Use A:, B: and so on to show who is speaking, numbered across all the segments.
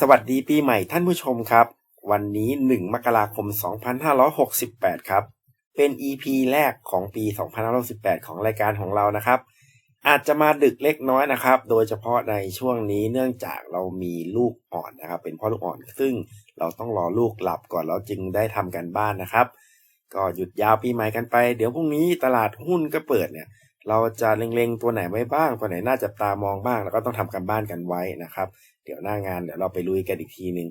A: สวัสดีปีใหม่ท่านผู้ชมครับ วันนี้ 1 มกราคม 2568 ครับ เป็น EP แรกของปี 2568 ของรายการของเรานะครับ อาจจะมาดึกเล็กน้อยนะครับ โดยเฉพาะในช่วงนี้เนื่องจากเรามีลูกอ่อนนะครับ เป็นพ่อลูกอ่อน ซึ่งเราต้องรอลูกหลับก่อนแล้วจึงได้ทำกันบ้านนะครับ ก็หยุดยาวปีใหม่กันไป เดี๋ยวพรุ่งนี้ตลาดหุ้นก็เปิดเนี่ย เราจะเล็งๆตัวไหนไว้บ้าง ตัวไหนน่าจะตามองบ้าง แล้วก็ต้องทำกันบ้านกันไว้นะครับ เดี๋ยวหน้างานเดี๋ยวเราไปลุยกันอีกทีหนึ่ง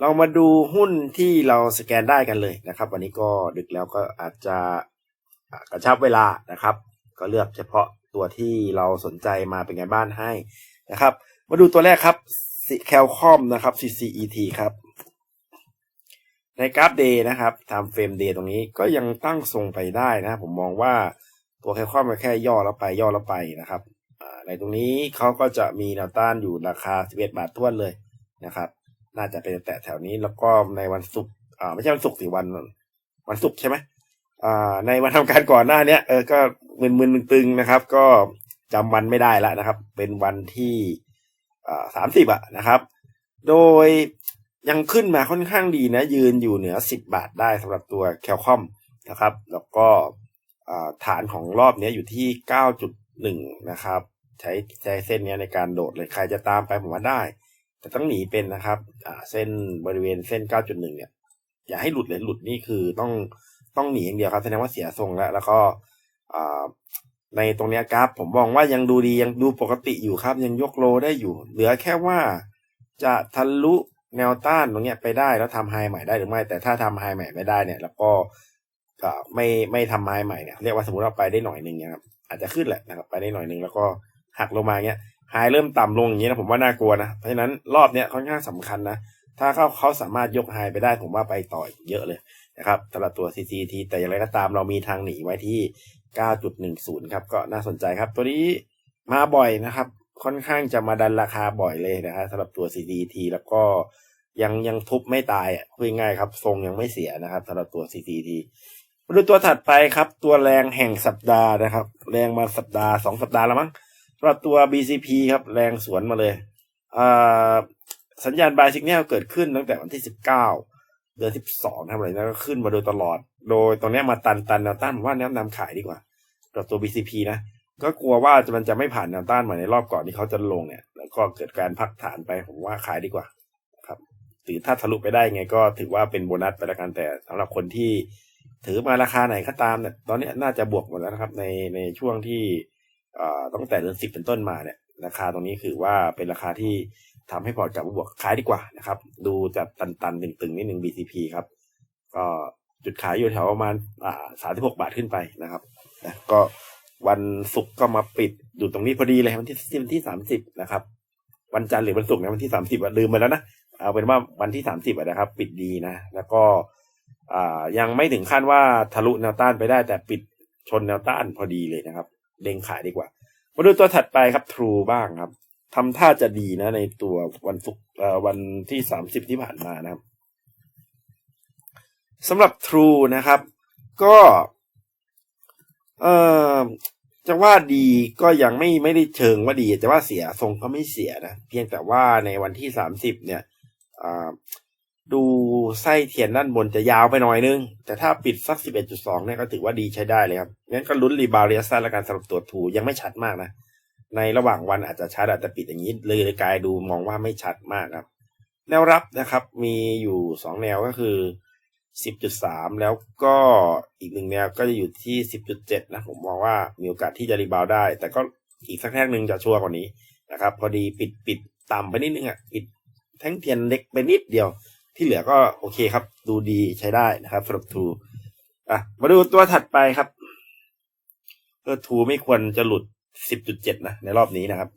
A: เรามาดูหุ้นที่เราสแกนได้กันเลยนะครับ วันนี้ก็ดึกแล้วก็อาจจะกระชับเวลานะครับ ก็เลือกเฉพาะตัวที่เราสนใจมาเป็นไงบ้านให้นะครับ มาดูตัวแรกครับแคลคอมนะครับ CCET ครับในกราฟเดย์นะครับทำเฟรมเดย์ตรงนี้ก็ยังตั้งทรงไปได้นะ ผมมองว่า ตัวแคลคอมมันแค่ย่อแล้วไปย่อแล้วไปนะครับในตรงนี้เขาก็จะมีแนวต้านอยู่ราคา 11 บาททวนเลยนะครับ น่าจะเป็นแต่แถวนี้แล้วก็ในวันศุกร์อ่าไม่ใช่วันศุกร์สิวันวันศุกร์ใช่ไหมอ่าในวันทำการก่อนหน้าเนี้ยเออก็มึนๆตึงนะครับ ก็จำวันไม่ได้แล้วนะครับ เป็นวันที่อ่าสามสิบอะนะครับ โดยยังขึ้นมาค่อนข้างดีนะ ยืนอยู่เหนือ10บบาทได้สำหรับตัวแคลคอมนะครับ แล้วก็ ฐานของรอบนี้อยู่ที่ 9.1 นะครับ ใช้ใช้เส้นนี้ในการโดดเลยใครจะตามไปผมว่าได้ แต่ต้องหนีเป็นนะครับเส้นบริเวณเส้น 9.1 เนี่ย อย่าให้หลุดเลยหลุดนี่คือต้องต้องหนีอย่างเดียวครับแสดงว่าเสียทรงแล้ว แล้วก็ในตรงนี้ยกราฟผมมองว่ายังดูดียังดูปกติอยู่ครับ ยังยกโลได้อยู่ เหลือแค่ว่าจะทะลุแนวต้านตรงเนี้ยไปได้แล้วทำไฮใหม่ได้หรือไม่ แต่ถ้าทำไฮใหม่ไม่ได้เนี่ย แล้วก็ ไม่ไม่ทำไฮใหม่เนี่ยเรียกว่าสมมติเราไปได้หน่อยหนึ่งเนี่ยครับอาจจะขึ้นแหละนะครับไปได้หน่อยหนึ่งแล้วก็หักลงมาเงี้ยไฮเริ่มต่ำลงอย่างนี้นะผมว่าน่ากลัวนะเพราะฉะนั้นรอบเนี้ยค่อนข้างสำคัญนะถ้าเขาเขาสามารถยกไฮไปได้ผมว่าไปต่ออีกเยอะเลยนะครับสำหรับตัว CCT แต่อย่างไรก็ตามเรามีทางหนีไว้ที่ 9.10 ครับก็น่าสนใจครับ ตัวนี้มาบ่อยนะครับ ค่อนข้างจะมาดันราคาบ่อยเลยนะครับสำหรับตัว CCT แล้วก็ยังยังทุบไม่ตายอะพูดง่ายครับ ทรงยังไม่เสียนะครับสำหรับตัว CCT มาดูตัวถัดไปครับ ตัวแรงแห่งสัปดาห์นะครับ แรงมาสัปดาห์สองสัปดาห์แล้วมั้งสำหรับตัว BCP ครับแรงสวนมาเลยสัญญาณบายสิกเนลเกิดขึ้นตั้งแต่วันที่19เก้าเดือน12ทำอะไรนะก็ขึ้นมาโดยตลอด โดยตรงนี้มาตันตันแนวต้านผมว่าแนะนำขายดีกว่าสำหรับตัว BCP นะ ก็กลัวว่ามันจะไม่ผ่านแนวต้านเหมือนในรอบก่อนที่เขาจะลงเนี่ย แล้วก็เกิดการพักฐานไปผมว่าขายดีกว่า ครับหรือถ้าทะลุไปได้ไงก็ถือว่าเป็นโบนัสไปแล้วกันแต่สำหรับคนที่ ถือมาราคาไหนก็ตามเนี่ยตอนนี้น่าจะบวกหมดแล้วนะครับ ในในช่วงที่ตั้งแต่เดือนสิบเป็นต้นมาเนี่ย ราคาตรงนี้คือว่าเป็นราคาที่ทำให้พอร์ตกลับมาบวกขายดีกว่านะครับ ดูจะตันๆตึงๆนิดหนึ่ง BCP ครับ ก็จุดขายอยู่แถวประมาณสามสิบหกบาทขึ้นไปนะครับนะก็วันศุกร์ก็มาปิดอยู่ตรงนี้พอดีเลยวันที่วันที่สามสิบนะครับ วันจันทร์หรือวันศุกร์นะวันที่สามสิบลืมไปแล้วนะเอาเป็นว่าวันที่สามสิบนะครับ ปิดดีนะ แล้วก็ ยังไม่ถึงขั้นว่าทะลุแนวต้านไปได้แต่ปิดชนแนวต้านพอดีเลยนะครับเด้งขายดีกว่า มาดูตัวถัดไปครับ True บ้างครับทำท่าจะดีนะในตัววันศุกร์วันที่สามสิบที่ผ่านมานะครับสำหรับ True นะครับ ก็เอ่อจะว่าดีก็ยังไม่ไม่ได้เชิงว่าดีแต่ว่าเสียทรงก็ไม่เสียนะ เพียงแต่ว่าในวันที่สามสิบเนี่ย ดูไส้เทียนด้านบนจะยาวไปหน่อยนึง แต่ถ้าปิดสักสิบเนี่ยก็ถือว่าดีใช้ได้เลยครับ งั้นก็ลุ้นรีบาวเรียสั้นและการสำหรับตัวทูยังไม่ชัดมากนะ ในระหว่างวันอาจจะชัดอาจจะปิดอย่างนี้เลยกายดูมองว่าไม่ชัดมากครับ แนวรับนะครับมีอยู่สองแนวก็คือสิบจุดสามแล้วก็อีกหนึ่งแนวก็จะอยู่ที่สิบจุดเจ็ดนะผมมองว่ามีโอกาสที่จะรีบาวได้ แต่ก็อีกสักแท่งหนึ่งจะชัวร์กว่านี้นะครับ พอดีปิดปิดต่ำไปนิดนึงอะปิดแท่งเทียนเล็กไปนิดเดียว ที่เหลือก็โอเคครับ ดูดีใช้ได้นะครับสำหรับทูอะมาดูตัวถัดไปครับเออทูไม่ควรจะหลุดสิบจุดเจ็ดนะในรอบนี้นะครับ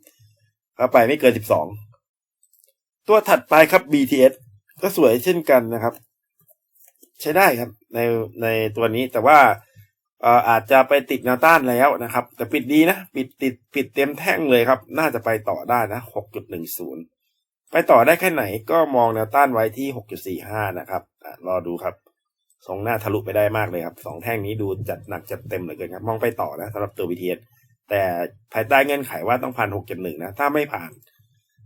A: เข้าไปไม่เกินสิบสองตัวถัดไปครับ BTS ก็สวยเช่นกันนะครับ ใช้ได้ครับ ในในตัวนี้แต่ว่าอาจจะไปติดแนวต้านแล้วนะครับ แต่ปิดดีนะ ปิดติดปิดเต็มแท่งเลยครับ น่าจะไปต่อได้นะหกจุดหนึ่งศูนย์ ไปต่อได้แค่ไหนก็มองแนวต้านไว้ที่ 6.45 นะครับอรอดูครับทรงหน้าทะลุไปได้มากเลยครับสองแท่งนี้ดูจัดหนักจัดเต็มเหลือเกินครับ มองไปต่อนะสำหรับตัว BTS แต่ภายใต้เงื่อนไขว่าต้องผ่าน6.1นะ ถ้าไม่ผ่าน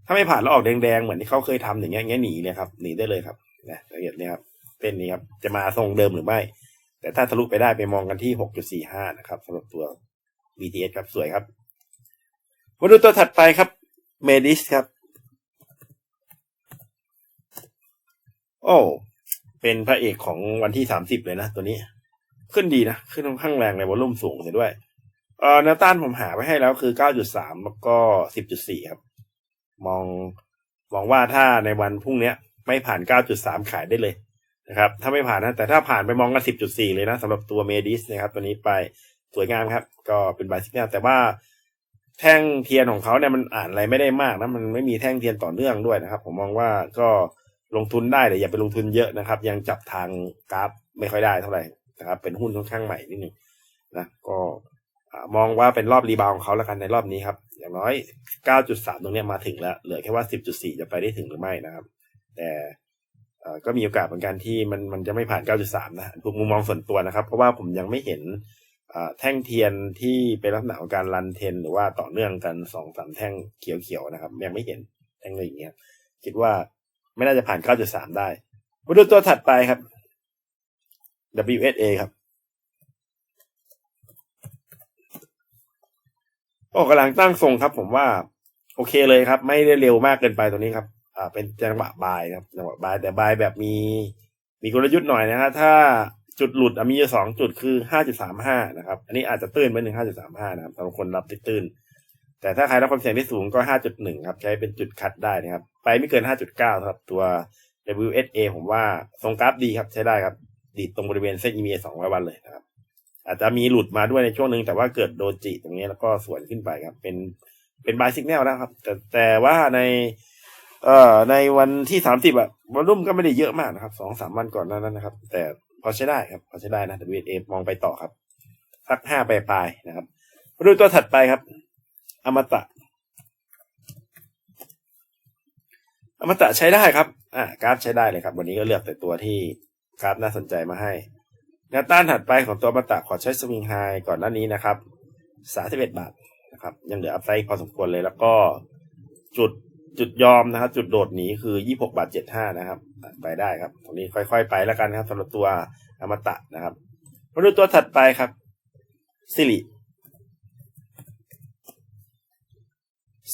A: ถ้าไม่ผ่านแล้วออกแดงๆ เหมือนที่เขาเคยทำอย่างเงี้ยอย่างเงี้ยหนีเลยครับหนีได้เลยครับนะละเอียดนี่ยครับเส้นนี้ครับ จะมาทรงเดิมหรือไม่ แต่ถ้าทะลุไปได้ไปมองกันที่หกจุดสี่ห้านะครับสำหรับตัว BTS ครับสวยครับมาดูตัวถัดไปครับเมดิสครับ โอ้ เป็นพระเอกของวันที่สามสิบเลยนะตัวนี้ ขึ้นดีนะ ขึ้นค่อนข้างแรงในวอลลุ่มสูงเสียด้วยเออแนวต้านผมหาไว้ให้แล้วคือเก้าจุดสามแล้วก็สิบจุดสี่ครับ มองมองว่าถ้าในวันพรุ่งนี้ไม่ผ่านเก้าจุดสามขายได้เลยนะครับ ถ้าไม่ผ่านนะ แต่ถ้าผ่านไปมองกันสิบจุดสี่เลยนะสำหรับตัวเมดิสนะครับ ตัวนี้ไปสวยงามครับ ก็เป็นบายสิกแนลแต่ว่าแท่งเทียนของเขาเนี่ยมันอ่านอะไรไม่ได้มากนะ มันไม่มีแท่งเทียนต่อเนื่องด้วยนะครับ ผมมองว่าก็ ลงทุนได้แต่อย่าไปลงทุนเยอะนะครับ ยังจับทางกราฟไม่ค่อยได้เท่าไหร่นะครับ เป็นหุ้นค่อนข้างใหม่นิดนึงนะก็มองว่าเป็นรอบรีบาวของเขาแล้วกันในรอบนี้ครับ อย่างน้อย 9.3 ตรงนี้มาถึงแล้ว เหลือแค่ว่า 10.4 จะไปได้ถึงหรือไม่นะครับ แต่ก็มีโอกาสเหมือนกันที่มันมันจะไม่ผ่าน 9.3 นะผมมุมมองส่วนตัวนะครับ เพราะว่าผมยังไม่เห็นแท่งเทียนที่เป็นลักษณะของการรันเทน หรือว่าต่อเนื่องกันสองสามแท่งเขียวๆนะครับ ยังไม่เห็นแท่งอะไรอย่างเงี้ย คิดว่า ไม่น่าจะผ่าน 9.3 ได้มาดูตัวถัดไปครับ WSA ครับโอ้กำลังตั้งทรงครับ ผมว่า โอเคเลยครับ ไม่ได้เร็วมากเกินไปตัวนี้ครับ อ่า เป็นจังหวะบายครับจังหวะบายแต่บายแบบมี มีกลยุทธ์หน่อยนะครับถ้าจุดหลุดมีอยู่สองจุดคือห้าจุดสามห้านะครับ อันนี้อาจจะตื้นไปหนึ่งห้าจุดสามห้านะครับสำหรับคนรับตื้น แต่ถ้าใครรับความเสี่ยงที่สูงก็ห้าจุดหนึ่งครับ ใช้เป็นจุดคัดได้นะครับ ไปไม่เกินห้าจุดเก้าครับ ตัว WSA ผมว่าทรงกราฟดีครับ ใช้ได้ครับ ดีตรงบริเวณเส้น EMA สองร้อยวันเลยนะครับ อาจจะมีหลุดมาด้วยในช่วงหนึ่งแต่ว่าเกิดโดจิตรงนี้แล้วก็สวนขึ้นไปครับ เป็นเป็นบายสิกแนลนะครับ แต่แต่ว่าในเอ่อในวันที่สามสิบอะวอลุ่มก็ไม่ได้เยอะมากนะครับสองสามวันก่อนนั้นนะครับ แต่พอใช้ได้ครับ พอใช้ได้นะ WSA มองไปต่อครับสักห้าปลายๆนะครับมาดูตัวถัดไปครับ อมตะ อมตะใช้ได้ครับ อ่ากราฟใช้ได้เลยครับ วันนี้ก็เลือกแต่ตัวที่กราฟน่าสนใจมาให้แนวต้านถัดไปของตัวอมตะขอใช้สวิงไฮก่อนหน้านี้นะครับสาสิบเอ็ดบาทนะครับ ยังเหลืออัพไซด์พอสมควรเลยแล้วก็จุดจุดยอมนะครับ จุดโดดหนีคือยี่หกบาทเจ็ดห้านะครับ ไปได้ครับ ตรงนี้ค่อยๆ ไปแล้วกันครับสำหรับตัวอมตะนะครับมาดูตัวถัดไปครับสิริ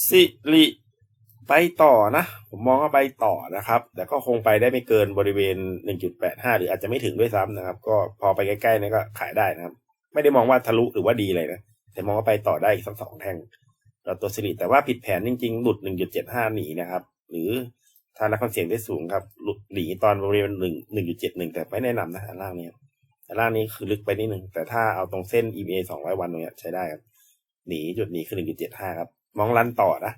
A: สิริไปต่อนะ ผมมองว่าไปต่อนะครับ แต่ก็คงไปได้ไม่เกินบริเวณ 1.85 หรืออาจจะไม่ถึงด้วยซ้ำนะครับ ก็พอไปใกล้ๆนี่ก็ขายได้นะครับ ไม่ได้มองว่าทะลุหรือว่าดีเลยนะ แต่มองว่าไปต่อได้อีกสักสองแท่งตัวสิริแต่ว่าผิดแผนจริงๆ หลุด 1.75 หนีนะครับ หรือถ้านักความเสี่ยงได้สูงครับ หลุดหนีตอนบริเวณหนึ่งหนึ่งจุดเจ็ดหนึ่งแต่ไม่แนะนำนะอันล่างนี้อันล่างนี้คือลึกไปนิดหนึ่งแต่ถ้าเอาตรงเส้น EMA สองร้อยวันตรงนี้ใช้ได้ครับ หนีจุดหนีคือหนึ่งจุดเจ็ดห้าครับ มองรันต่อนะ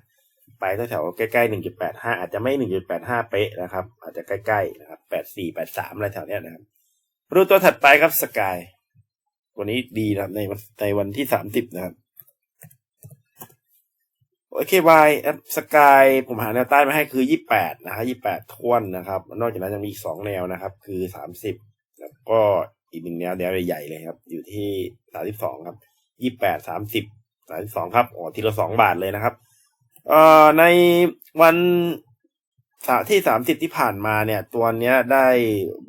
A: ไปแถวๆใกล้ๆหนึ่งจุดแปดห้าอาจจะไม่หนึ่งจุดแปดห้าเป๊ะนะครับ อาจจะใกล้ๆนะครับแปดสี่แปดสามอะไรแถวเนี้ยนะครับรูตัวถัดไปครับสกายวันนี้ดีนะครับในวันในวันที่สามสิบนะครับโอเควายแอปสกายผมหาแนวใต้มาให้คือยี่แปดนะฮะยี่แปดทวนนะครับ นอกจากนั้นยังมีอีกสองแนวนะครับ คือสามสิบแล้วก็อีกหนึ่งแนวแนวใหญ่ๆเลยครับ อยู่ที่สามสิบสองครับยี่แปดสามสิบ สามสิบสองครับอ๋อทีละสองบาทเลยนะครับ เอ่อในวันที่สามสิบที่ผ่านมาเนี่ย ตัวเนี้ยได้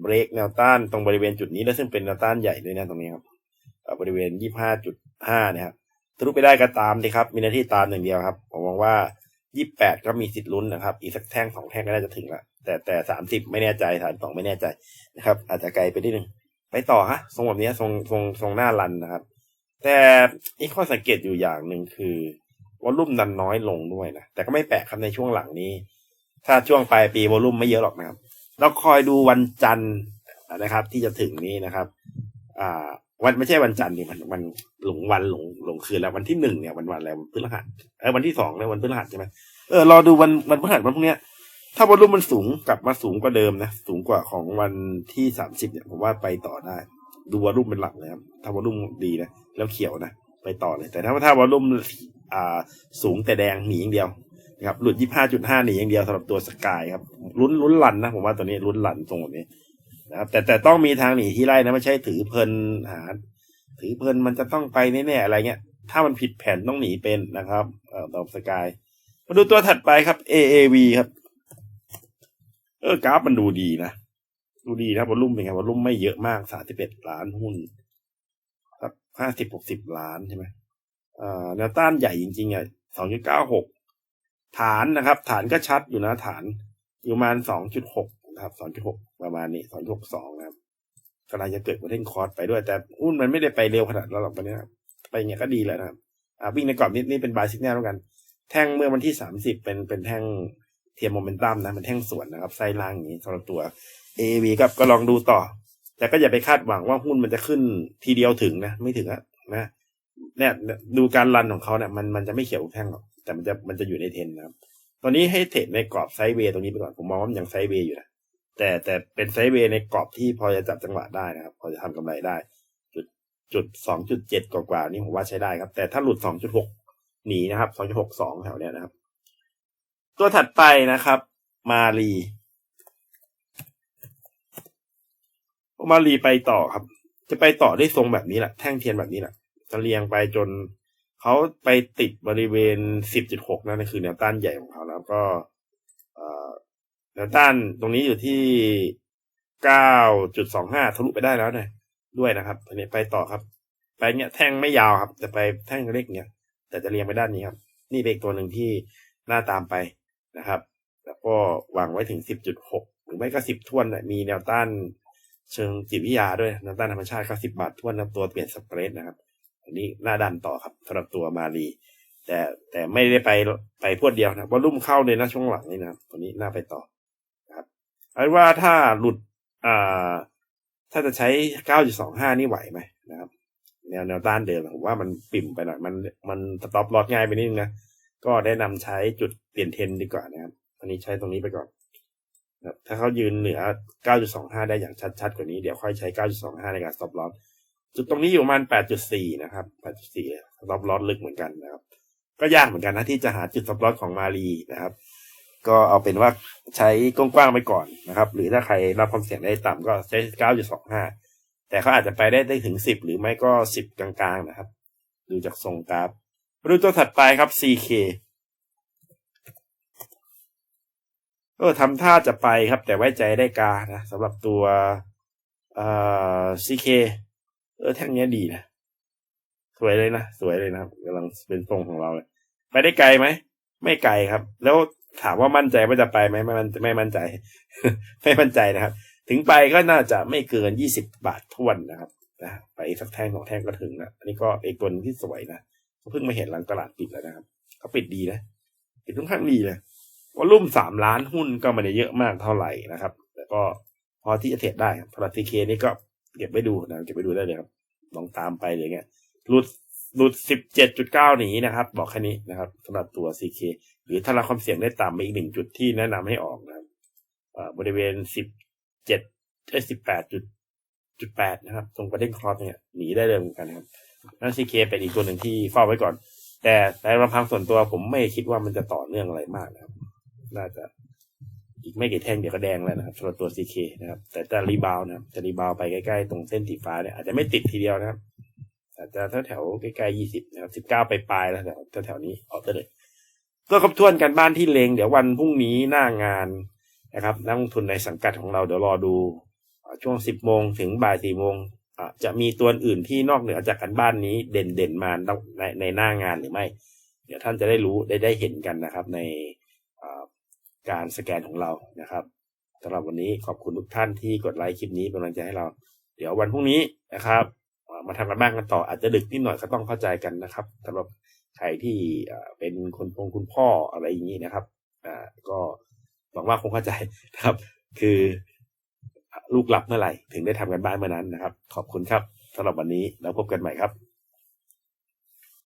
A: เบรกแนวต้านตรงบริเวณจุดนี้แล้วซึ่งเป็นแนวต้านใหญ่ด้วยนะตรงนี้ครับบริเวณยี่ห้าจุดห้านะครับทะลุไปได้ก็ตามดีครับ มีหน้าที่ตามหนึ่งเดียวครับ ผมมองว่ายี่แปดก็มีสิทธิ์ลุ้นนะครับ อีกสักแท่งสองแท่งก็น่าจะถึงละแต่แต่สามสิบไม่แน่ใจสามสองไม่แน่ใจนะครับ อาจจะไกลไปนิดนึงไปต่อฮะทรงแบบนี้ทรงทรงทรงหน้ารันนะครับ แต่อีกข้อสังเกตอยู่อย่างหนึ่งคือวอลลุ่มดันน้อยลงด้วยนะแต่ก็ไม่แปลกครับในช่วงหลังนี้ ถ้าช่วงปลายปีวอลลุ่มไม่เยอะหรอกนะครับเราคอยดูวันจันทร์นะครับ ที่จะถึงนี้นะครับ อ่า วันไม่ใช่วันจันทร์นี่มันมันหลงวันหลงหลงคืนแล้ววันที่หนึ่งเนี่ยวันวันอะไรวันพฤหัสเออวันที่สองเนี่ยวันพฤหัสใช่ไหมเออรอดูวันวันพฤหัสวันพรุ่งนี้ถ้าบอลลูนมันสูงกลับมาสูงกว่าเดิมนะ สูงกว่าของวันที่สามสิบเนี่ยผมว่าไปต่อได้ ดูวอลลุ่มเป็นหลักเลยครับถ้าวอลลุ่มดีนะแล้วเขียวนะไปต่อเลย แต่ถ้าถ้าวอลลุ่มอ่าสูงแต่แดงหนีอย่างเดียวนะครับหลุดยี่ห้าจุดห้าหนีอย่างเดียวสำหรับตัวสกายครับลุ้นลุ้นลันนะผมว่าตัวนี้ลุ้นลันตรงแบบนี้นะครับแต่แต่ต้องมีทางหนีที่ไล่นะไม่ใช่ถือเพลินหาถือเพลินมันจะต้องไปแน่ๆอะไรเงี้ย ถ้ามันผิดแผนต้องหนีเป็นนะครับเอ่อตอบสกายมาดูตัวถัดไปครับ AAV ครับ เออกราฟมันดูดีนะ ดูดีนะวอลลุ่มเป็นไงวอลลุ่มไม่เยอะมากสามสิบเอ็ดล้านหุ้นครับห้าสิบหกสิบล้านใช่ไหมอ่าแนวต้านใหญ่จริงๆอะสองจุดเก้าหกฐานนะครับ ฐานก็ชัดอยู่นะฐานอยู่ประมาณสองจุดหกนะครับสองจุดหกประมาณนี้สองจุดหกสองนะครับกำลังจะเกิดประเด็นคอร์สไปด้วย แต่หุ้นมันไม่ได้ไปเร็วขนาดนั้นหรอกวันนี้ครับไปเงี้ยก็ดีแล้วนะครับอ่าวิ่งในกรอบนี้นี่เป็นบายสิกแนลแล้วกัน แท่งเมื่อวันที่สามสิบเป็นเป็นแท่งเทียมโมเมนตัมนะเป็นแท่งส่วนนะครับไส้ล่างอย่างนี้สำหรับตัว AAV ครับก็ลองดูต่อ แต่ก็อย่าไปคาดหวังว่าหุ้นมันจะขึ้นทีเดียวถึงนะ ไม่ถึงอะนะเนี่ยดูการรันของเขาเนี่ยมันมันจะไม่เขียวแท่งหรอกแต่มันจะมันจะอยู่ในเทรนนะครับ ตอนนี้ให้เทรดในกรอบไซด์เวย์ตรงนี้ไปก่อนผมมองว่ามันยังไซด์เวย์อยู่นะแต่แต่เป็นไซด์เวย์ในกรอบที่พอจะจับจังหวะได้นะครับ พอจะทำกำไรได้ จุดจุดสองจุดเจ็ดกว่าๆนี่ผมว่าใช้ได้ครับ แต่ถ้าหลุดสองจุดหกหนีนะครับสองจุดหกสองแถวเนี้ยนะครับ ตัวถัดไปนะครับ มารี มารีไปต่อครับ จะไปต่อได้ทรงแบบนี้แหละแท่งเทียนแบบนี้แหละจะเรียงไปจนเขาไปติดบริเวณ 10.6 นั่นคือแนวต้านใหญ่ของเขาแล้วก็แนวต้านตรงนี้อยู่ที่ 9.25 ทะลุไปได้แล้วเนี่ยด้วยนะครับอันนี้ไปต่อครับไปเนี้ยแท่งไม่ยาวครับจะไปแท่งเล็กเนี้ยแต่จะเรียงไปด้านนี้ครับ นี่เป็นตัวหนึ่งที่น่าตามไปนะครับ แล้วก็วางไว้ถึง 10.6 หรือไม่ก็ 10ทวนมีแนวต้าน เชิงจิตวิทยาด้วยแนวต้านธรรมชาติก็10บาททวนนตัวเปลี่ยนสเปรดนะครับ อันนี้น่าดันต่อครับสำหรับตัวมารีแต่แต่ไม่ได้ไปไปพวดเดียวนะวอลุ่มเข้าเลยนะช่วงหลังนี่นะครับตัวนี้น่าไปต่อนะครับเอาว่าถ้าหลุดอ่าถ้าจะใช้ 9.25 นี่ไหวไหมนะครับ แนวแนวต้านเดิมผมว่ามันปิ่มไปหน่อยมันมันสต็อปลอดง่ายไปนิดนึงนะก็แนะนำใช้จุดเปลี่ยนเทนดีกว่านะครับอันนี้ใช้ตรงนี้ไปก่อน ถ้าเขายืนเหนือ 9.25 ได้อย่างชัดๆ กว่านี้ เดี๋ยวค่อยใช้ 9.25 ในการ stop loss จุดตรงนี้อยู่ประมาณ 8.4 นะครับ 8.4 stop loss ลึกเหมือนกันนะครับ ก็ยากเหมือนกันนะที่จะหาจุด stop loss ของมารีนะครับ ก็เอาเป็นว่าใช้กว้างๆไปก่อนนะครับ หรือถ้าใครรับความเสี่ยงได้ต่ำก็ใช้ 9.25 แต่เขาอาจจะไปได้ได้ถึง 10 หรือไม่ก็ 10 กลางๆ นะครับ ดูจากทรงกราฟ มาดูตัวถัดไปครับ CK เออทำท่าจะไปครับ แต่ไว้ใจได้กานะสำหรับตัวเอ่อ CK เออแท่งนี้ดีนะ สวยเลยนะ สวยเลยนะกำลังเป็นทรงของเราเลย ไปได้ไกลไหม ไม่ไกลครับ แล้วถามว่ามั่นใจว่าจะไปไหมไม่มั่นไม่มั่นใจ ไม่มั่นใจนะครับ ถึงไปก็น่าจะไม่เกินยี่สิบบาททวนนะครับนะไปสักแท่งของแท่งก็ถึงนะอันนี้ก็อีกตัวนึงที่สวยนะเพิ่งมาเห็นหลังตลาดปิดแล้วนะครับเขาปิดดีนะปิดค่อนข้างดีเลย วอลุ่มสามล้านหุ้นก็ไม่ได้เยอะมากเท่าไหร่นะครับ แต่ก็พอที่จะเทรดได้พอทีเคนี่ก็เก็บไปดูนะเก็บไปดูได้เลยครับ ลองตามไปเลยเงี้ยหลุดหลุดสิบเจ็ดจุดเก้าหนีนะครับ บอกแค่นี้นะครับสำหรับตัว CK หรือถ้าเราความเสี่ยงได้ต่ำไปอีกหนึ่งจุดที่แนะนำให้ออกนะครับบริเวณสิบเจ็ดไอ้สิบแปดจุดจุดแปดนะครับ ตรงประเด็นคลอสเนี่ยหนีได้เลยเหมือนกันครับนั่น CK เป็นอีกตัวหนึ่งที่เฝ้าไว้ก่อน แต่ในลำพังส่วนตัวผมไม่คิดว่ามันจะต่อเนื่องอะไรมากนะครับ น่าจะอีกไม่กี่แท่งเดี๋ยวก็แดงแล้วนะครับสำหรับตัว CK นะครับ แต่จะรีบาวนะครับจะรีบาวไปใกล้ๆ ตรงเส้นสีฟ้าเนี่ยอาจจะไม่ติดทีเดียวนะครับ อาจจะแถวแถวใกล้ๆยี่สิบนะครับสิบเก้าไปปลายแล้วแถวแถวนี้ออกได้เลยก็ครบถ้วนกันบ้านที่เลงเดี๋ยววันพรุ่งนี้หน้างานนะครับนักลงทุนในสังกัดของเราเดี๋ยวรอดู ช่วงสิบโมงถึงบ่ายสี่โมงจะมีตัวอื่นที่นอกเหนือจากกันบ้านนี้เด่นเด่นมาในในหน้างานหรือไม่ เดี๋ยวท่านจะได้รู้ได้ได้เห็นกันนะครับ ใน การสแกนของเรานะครับสำหรับวันนี้ขอบคุณทุกท่านที่กดไลค์คลิปนี้เป็นกำลังใจให้เรา เดี๋ยววันพรุ่งนี้นะครับ มาทำกันบ้านกันต่ออาจจะดึกนิดหน่อยก็ต้องเข้าใจกันนะครับสำหรับใครที่เป็นคนพงคุณพ่ออะไรอย่างนี้นะครับก็หวังว่าคงเข้าใจนะครับ คือลูกหลับเมื่อไหร่ ถึงได้ทำกันบ้านเมื่อนั้นนะครับ ขอบคุณครับสำหรับวันนี้แล้วพบกันใหม่ครับ